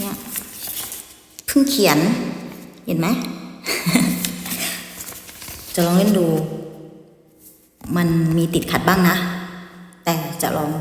เนี่ยเพิ่งเขียน เห็นไหม จะลองเล่นดู มันมีติดขัดบ้างนะ แต่จะลองดู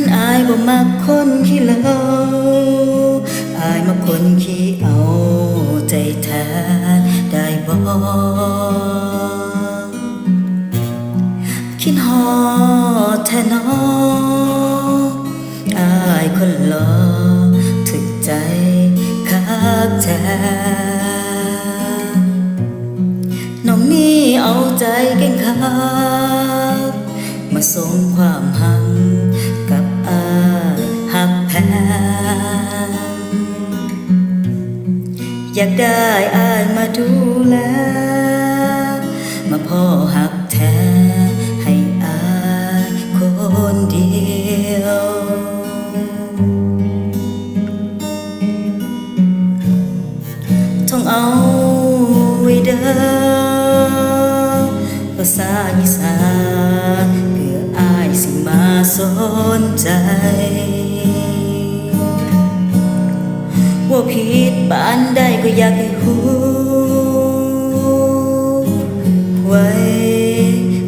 ขันอายบ่มักคนขี้เหลาอายมักคนขี้เอาใจแท้ได้บ่คิดฮอดแท้นออายคนหลอถึกใจคักแท้น้องนี่เอาใจเก่งคักมาส่งความหัง อยากได้อายมาดูแล มาพ่อหักแท้ให้อายคนเดียวท่องเอาไว้เด้อภาษาอีสานเพื่ออายสิมาสนใจ ก็อยากให้หูไว้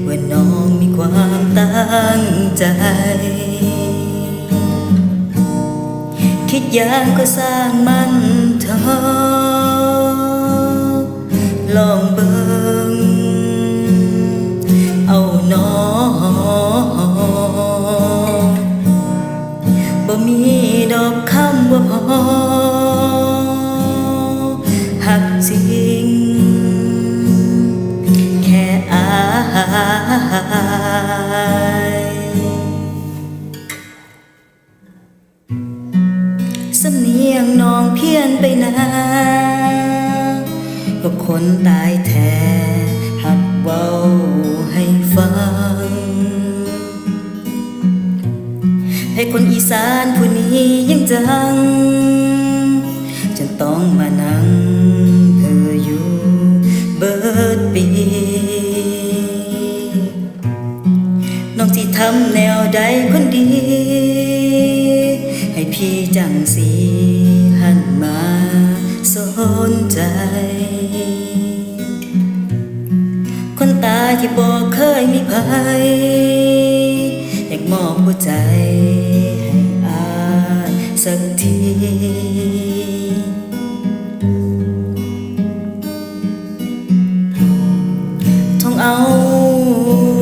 ว่าน้องมีความตั้งใจ คิดอย่างก็สร้างมันเถอะลองเบิ่งเอาหนองบ่มีดอกคำว่าพอ จริง แค่อายสำเนียงน้องเพี้ยนไปนาก็คนตายแท้หักเบาให้ฟัง ให้คนอีสานผู้นี้ยังจัง ทำแนวใดคนดี ให้พี่จังสีหันมาสนใจ คนตาที่บอกเคยมีภัยอยากมอบหัวใจให้อาสักทีท่องเอา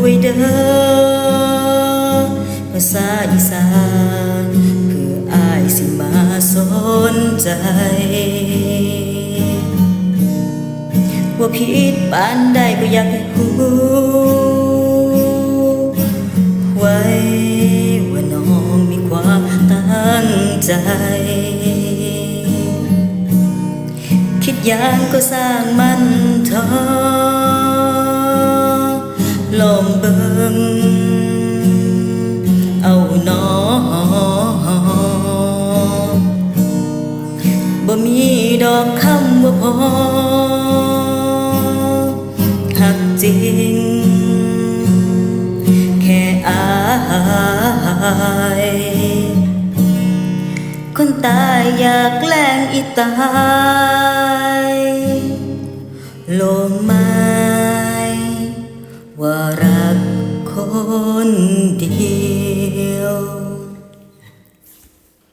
ไว้เด้อาษาอีสานเพื่ออายสิมาสนใจว่าผิดปานใดก็อยากให้หูไว้ว่าน้องมีความตั้งใจ คิดอย่างก็สร้างมันเถอลองเบิ่ง พอหักจริง แค่อายคนตายอยากแกล้งอีตายลงไม้ว่ารักคนเดียว